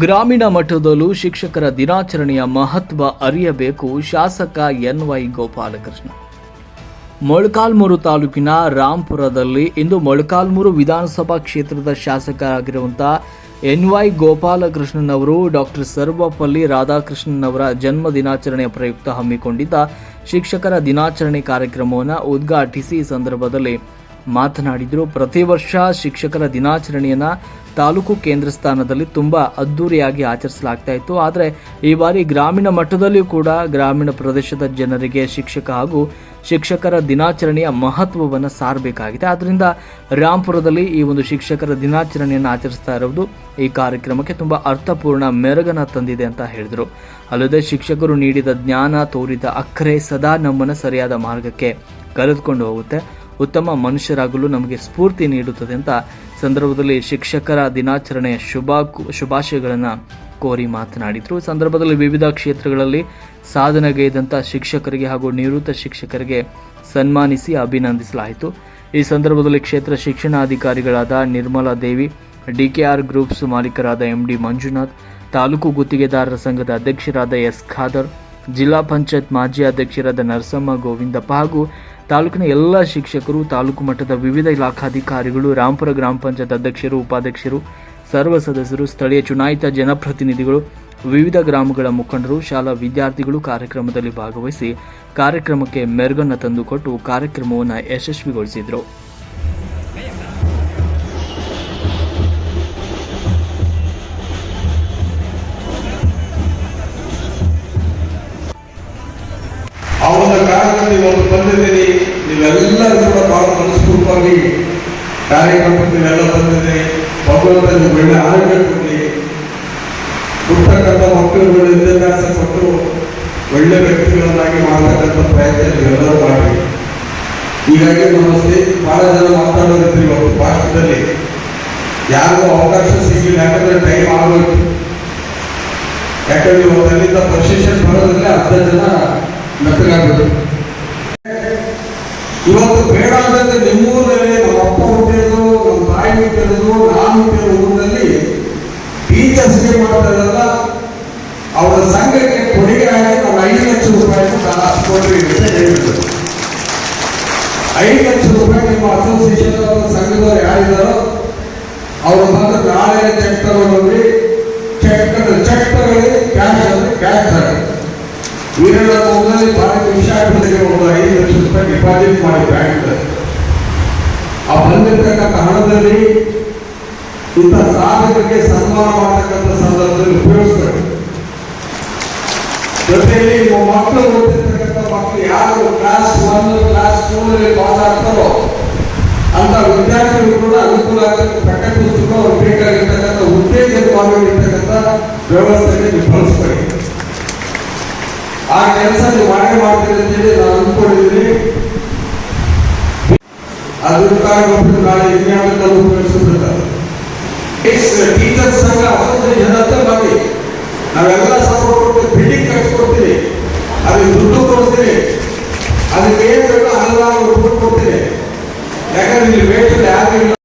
ಗ್ರಾಮೀಣ ಮಟ್ಟದಲ್ಲೂ ಶಿಕ್ಷಕರ ದಿನಾಚರಣೆಯ ಮಹತ್ವ ಅರಿಯಬೇಕು. ಶಾಸಕ ಎನ್ ವೈ ಗೋಪಾಲಕೃಷ್ಣ. ಮೊಳಕಾಲ್ಮೂರು ತಾಲೂಕಿನ ರಾಂಪುರದಲ್ಲಿ ಇಂದು ಮೊಳಕಾಲ್ಮೂರು ವಿಧಾನಸಭಾ ಕ್ಷೇತ್ರದ ಶಾಸಕರಾಗಿರುವಂತಹ ಎನ್ ವೈ ಗೋಪಾಲಕೃಷ್ಣನವರು ಡಾಕ್ಟರ್ ಸರ್ವಪಲ್ಲಿ ರಾಧಾಕೃಷ್ಣನವರ ಜನ್ಮ ದಿನಾಚರಣೆಯ ಪ್ರಯುಕ್ತ ಹಮ್ಮಿಕೊಂಡಿದ್ದ ಶಿಕ್ಷಕರ ದಿನಾಚರಣೆ ಕಾರ್ಯಕ್ರಮವನ್ನು ಉದ್ಘಾಟಿಸಿ ಸಂದರ್ಭದಲ್ಲಿ ಮಾತನಾಡಿದರು. ಪ್ರತಿ ವರ್ಷ ಶಿಕ್ಷಕರ ದಿನಾಚರಣೆಯನ್ನು ತಾಲೂಕು ಕೇಂದ್ರ ಸ್ಥಾನದಲ್ಲಿ ತುಂಬ ಅದ್ದೂರಿಯಾಗಿ ಆಚರಿಸಲಾಗ್ತಾ ಇತ್ತು. ಆದರೆ ಈ ಬಾರಿ ಗ್ರಾಮೀಣ ಮಟ್ಟದಲ್ಲಿಯೂ ಕೂಡ ಗ್ರಾಮೀಣ ಪ್ರದೇಶದ ಜನರಿಗೆ ಶಿಕ್ಷಕ ಹಾಗೂ ಶಿಕ್ಷಕರ ದಿನಾಚರಣೆಯ ಮಹತ್ವವನ್ನು ಸಾರಬೇಕಾಗಿದೆ. ಆದ್ದರಿಂದ ರಾಂಪುರದಲ್ಲಿ ಈ ಒಂದು ಶಿಕ್ಷಕರ ದಿನಾಚರಣೆಯನ್ನು ಆಚರಿಸ್ತಾ ಇರುವುದು ಈ ಕಾರ್ಯಕ್ರಮಕ್ಕೆ ತುಂಬ ಅರ್ಥಪೂರ್ಣ ಮೆರುಗನ್ನ ತಂದಿದೆ ಅಂತ ಹೇಳಿದರು. ಅಲ್ಲದೆ ಶಿಕ್ಷಕರು ನೀಡಿದ ಜ್ಞಾನ, ತೋರಿದ ಅಕ್ಕರೆ ಸದಾ ನಮ್ಮನ್ನು ಸರಿಯಾದ ಮಾರ್ಗಕ್ಕೆ ಕರೆದುಕೊಂಡು ಹೋಗುತ್ತೆ. ಉತ್ತಮ ಮನುಷ್ಯರಾಗಲು ನಮಗೆ ಸ್ಫೂರ್ತಿ ನೀಡುತ್ತದೆ ಅಂತ ಸಂದರ್ಭದಲ್ಲಿ ಶಿಕ್ಷಕರ ದಿನಾಚರಣೆಯ ಶುಭಾ ಶುಭಾಶಯಗಳನ್ನು ಕೋರಿ ಮಾತನಾಡಿದರು. ಸಂದರ್ಭದಲ್ಲಿ ವಿವಿಧ ಕ್ಷೇತ್ರಗಳಲ್ಲಿ ಸಾಧನೆಗೈದಂಥ ಶಿಕ್ಷಕರಿಗೆ ಹಾಗೂ ನಿವೃತ್ತ ಶಿಕ್ಷಕರಿಗೆ ಸನ್ಮಾನಿಸಿ ಅಭಿನಂದಿಸಲಾಯಿತು. ಈ ಸಂದರ್ಭದಲ್ಲಿ ಕ್ಷೇತ್ರ ಶಿಕ್ಷಣಾಧಿಕಾರಿಗಳಾದ ನಿರ್ಮಲಾ ದೇವಿ, ಡಿಕೆಆರ್ ಗ್ರೂಪ್ಸ್ ಮಾಲೀಕರಾದ ಎಂಡಿ ಮಂಜುನಾಥ್, ತಾಲೂಕು ಗುತ್ತಿಗೆದಾರರ ಸಂಘದ ಅಧ್ಯಕ್ಷರಾದ ಎಸ್ ಖಾದರ್, ಜಿಲ್ಲಾ ಪಂಚಾಯತ್ ಮಾಜಿ ಅಧ್ಯಕ್ಷರಾದ ನರಸಮ್ಮ ಗೋವಿಂದಪ್ಪ ಹಾಗೂ ತಾಲೂಕಿನ ಎಲ್ಲ ಶಿಕ್ಷಕರು, ತಾಲೂಕು ಮಟ್ಟದ ವಿವಿಧ ಇಲಾಖಾಧಿಕಾರಿಗಳು, ರಾಂಪುರ ಗ್ರಾಮ ಪಂಚಾಯತ್ ಅಧ್ಯಕ್ಷರು, ಉಪಾಧ್ಯಕ್ಷರು, ಸರ್ವ ಸದಸ್ಯರು, ಸ್ಥಳೀಯ ಚುನಾಯಿತ ಜನಪ್ರತಿನಿಧಿಗಳು, ವಿವಿಧ ಗ್ರಾಮಗಳ ಮುಖಂಡರು, ಶಾಲಾ ವಿದ್ಯಾರ್ಥಿಗಳು ಕಾರ್ಯಕ್ರಮದಲ್ಲಿ ಭಾಗವಹಿಸಿ ಕಾರ್ಯಕ್ರಮಕ್ಕೆ ಮೆರುಗನ್ನು ತಂದುಕೊಟ್ಟು ಕಾರ್ಯಕ್ರಮವನ್ನು ಯಶಸ್ವಿಗೊಳಿಸಿದರು. ಒಂದು ಕಾರಣದಲ್ಲಿ ಕಾರ್ಯಕ್ರಮಕ್ಕೆ ಬಂದಿದೆ ಭಗವಂತನ ಒಳ್ಳೆ ಆರೋಗ್ಯ ಕೊಡಲಿ ಹುಟ್ಟಕ್ಕಂಥ ಮಕ್ಕಳುಗಳು ವಿದ್ಯಾಭ್ಯಾಸ ಕೊಟ್ಟು ಒಳ್ಳೆ ವ್ಯಕ್ತಿಗಳನ್ನಾಗಿ ಮಾಡತಕ್ಕಂಥ ಪ್ರಯತ್ನ ಎಲ್ಲರೂ ಮಾಡಿ ಹೀಗಾಗಿ ನಮ್ಮ ಸ್ನೇಹಿತರು ಬಹಳ ಜನ ಮಾತಾಡೋದಿದ್ರು ಇವತ್ತು ಭಾಷಣದಲ್ಲಿ. ಯಾರಿಗೂ ಅವಕಾಶ ಸಿಗಲಿಲ್ಲ, ಯಾಕಂದ್ರೆ ಟೈಮ್ ಆಗೋಯ್ತು. ಯಾಕಂದ್ರೆ ಇವತ್ತು ಅಲ್ಲಿಂದ ಪ್ರಶಿಕ್ಷಣ ಅರ್ಧ ಜನ ಮೆತ್ತಗಾಗ್ಬಿಟ್ಟು ಇವತ್ತು ಬೇಡ ಅಂದ್ರೆ ನಿಮ್ಮೂರಲ್ಲಿ ರೂಪಾಯಿ ಕೊಡ್ರಿ ಅಂತ ಹೇಳಿದ್ರು ಐದು ಲಕ್ಷ ರೂಪಾಯಿ ನಿಮ್ಮ ಅಸೋಸಿಯೇಷನ್ ಸಂಘದವರು ಯಾರಿದ್ದಾರೋ ಅವರು ಬಂದು ನಾಳೆ ಚೆಕ್ ತಗೊಂಡ್ರಿ ಚೆಕ್ ಚೆಕ್ ತಗೊಳ್ಳಿ ಕ್ಯಾಶ್ ಅಂದ್ರೆ ಕ್ಯಾಶ್ ತಗೊಳ್ಳಿ ವೀರಣ್ಣ ಮೊದಲನೇ ವಿಷಯ ಆಗ್ಬಿಟ್ಟಿದೆ ಒಂದು ಐದು ಲಕ್ಷ ರೂಪಾಯಿ ಡಿಪಾಸಿಟ್ ಮಾಡಿ ಬ್ಯಾಂಕ್ ಆ ಬಂದಿರತಕ್ಕಂಥ ಹಣದಲ್ಲಿ ಇಂಥ ಸಾಧಕರಿಗೆ ಸನ್ಮಾನ ಮಾಡತಕ್ಕಂಥ ಸಂದರ್ಭದಲ್ಲಿ ಉಪಯೋಗಿಸ್ತಾರೆ. ಜೊತೆಯಲ್ಲಿ ಮಕ್ಕಳು ಓದಿರ್ತಕ್ಕಂಥ ಮಕ್ಕಳು ಯಾರು ಕ್ಲಾಸ್ ಒನ್ ಕ್ಲಾಸ್ ಟೂ ನಲ್ಲಿ ಪಾಸ್ ಆಗ್ತಾರೋ ಅಂತ ವಿದ್ಯಾರ್ಥಿಗಳು ಕೂಡ ಅನುಕೂಲ ಆಗತಕ್ಕ ಪಠ್ಯಪುಸ್ತಕ ಅವ್ರು ಬೇಕಾಗಿರ್ತಕ್ಕಂಥ ಉತ್ತೇಜಕವಾಗಿರ್ತಕ್ಕಂಥ ವ್ಯವಸ್ಥೆಗೆ ನೀವು ಬಳಸ್ಕೊಳ್ಳಿ. ಆ ಕೆಲಸ ನೀವು ಮಾಡೇ ಮಾಡ್ತೀರಿ ಅಂತೇಳಿ ನಾನು ಅಂದ್ಕೊಂಡಿದ್ದೀನಿ. ಅದಕ್ಕಾಗಿ ನಾಳೆ ವಿಜ್ಞಾನದಲ್ಲಿ